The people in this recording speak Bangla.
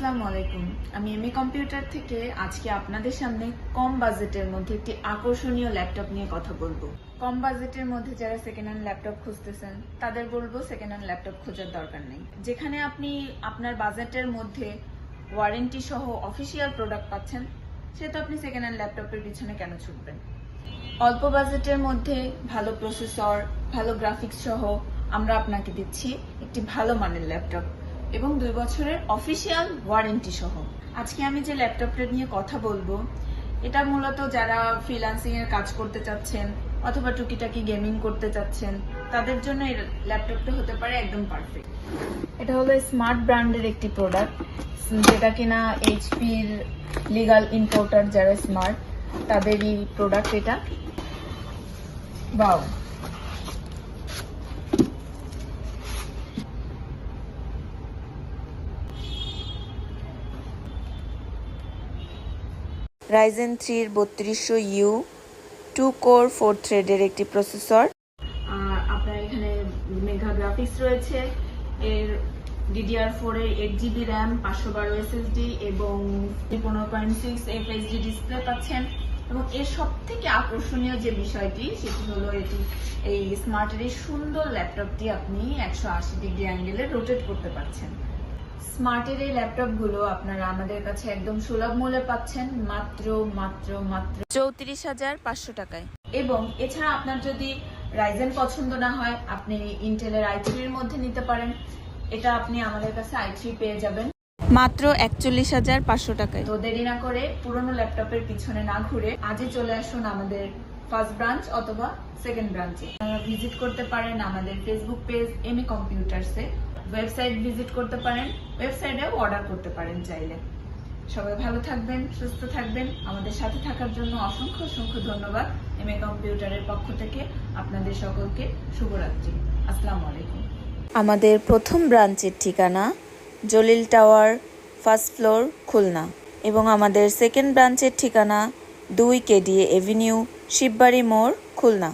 আসসালামু আলাইকুম আমি এমএ কম্পিউটার থেকে আজকে আপনাদের সামনে কম বাজেটের মধ্যে একটি আকর্ষণীয় ল্যাপটপ নিয়ে কথা বলব। কম বাজেটের মধ্যে যারা সেকেন্ড হ্যান্ড ল্যাপটপ খুঁজতেছেন, তাদের বলব সেকেন্ড হ্যান্ড ল্যাপটপ খোঁজার দরকার নেই। যেখানে আপনি আপনার বাজেটের মধ্যে ওয়ারেন্টি সহ অফিসিয়াল প্রোডাক্ট পাচ্ছেন, সেটা আপনি সেকেন্ড হ্যান্ড ল্যাপটপের পিছনে কেন ছুটবেন? অল্প বাজেটের মধ্যে ভালো প্রসেসর ভালো গ্রাফিক্স সহ আমরা আপনাকে দিচ্ছি একটি ভালো মানের ল্যাপটপ। এবং দুই বছরের অফিসিয়াল ওয়ারেন্টি সহ আজকে আমি যে ল্যাপটপটা নিয়ে কথা বলব, এটা মূলত যারা ফ্রিল্যান্সিং এর কাজ করতে চাচ্ছেন অথবা টুকিটাকি গেমিং করতে চাচ্ছেন, তাদের জন্য এই ল্যাপটপটা হতে পারে একদম পারফেক্ট এটা হলো স্মার্ট ব্র্যান্ডের একটি প্রোডাক্ট যেটা কিনা এইচপির লিগাল ইম্পোর্টার যারা স্মার্ট তাদেরই প্রোডাক্ট এটা। বাউ রাইজেন থ্রির বত্রিশশো ইউ টু কোর ফোর থ্রেডের একটি প্রসেসর আপনার এখানে মেঘা গ্রাফিক্স রয়েছে, এর ডিডিআর ফোর এর এইট জিবি র্যাম পাঁচশো বারো এসএসডি এবং পনেরো পয়েন্ট সিক্স এফএসডি ডিসপ্লে পাচ্ছেন। এবং এর সব থেকে আকর্ষণীয় যে বিষয়টি, সেটি হলো এটি, এই স্মার্টের সুন্দর ল্যাপটপটি আপনি একশো আশি ডিগ্রি অ্যাঙ্গেলে রোটেট করতে পারছেন। স্মার্টের এই ল্যাপটপগুলো আপনারা আমাদের কাছে একদম সুলভ মূল্যে পাচ্ছেন মাত্র মাত্র মাত্র চৌত্রিশ হাজার পাঁচশো টাকায়। এবং এছাড়া আপনার যদি রাইজেন পছন্দ না হয় আপনি ইন্টেলের আই থ্রির মধ্যে নিতে পারেন। এটা আপনি আমাদের কাছে আই থ্রি পেয়ে যাবেন। মাত্র একচল্লিশ হাজার পাঁচশো টাকায়। তো দেরি না করে পুরনো ল্যাপটপের পিছনে না ঘুরে আজই চলে আসুন আমাদের ফার্স্ট ব্রাঞ্চ অথবা সেকেন্ড ব্রাঞ্চে। ভিজিট করতে পারেন আমাদের ফেসবুক পেজ এম এ। কম্পিউটার্সে ওয়েবসাইট ভিজিট করতে পারেন ওয়েবসাইটেও অর্ডার করতে পারেন চাইলে। সবাই ভালো থাকবেন, সুস্থ থাকবেন। আমাদের সাথে থাকার জন্য অসংখ্য অসংখ্য ধন্যবাদ এমএ কম্পিউটারের পক্ষ থেকে। আপনাদের সকলকে শুভরাত্রি। আসসালামু আলাইকুম। আমাদের প্রথম ব্রাঞ্চের ঠিকানা Jalil tower, first floor, Khulna. এবং আমাদের সেকেন্ড ব্রাঞ্চের ঠিকানা দুই কেডিএ এভিনিউ শিববাড়ি মোড় খুলনা।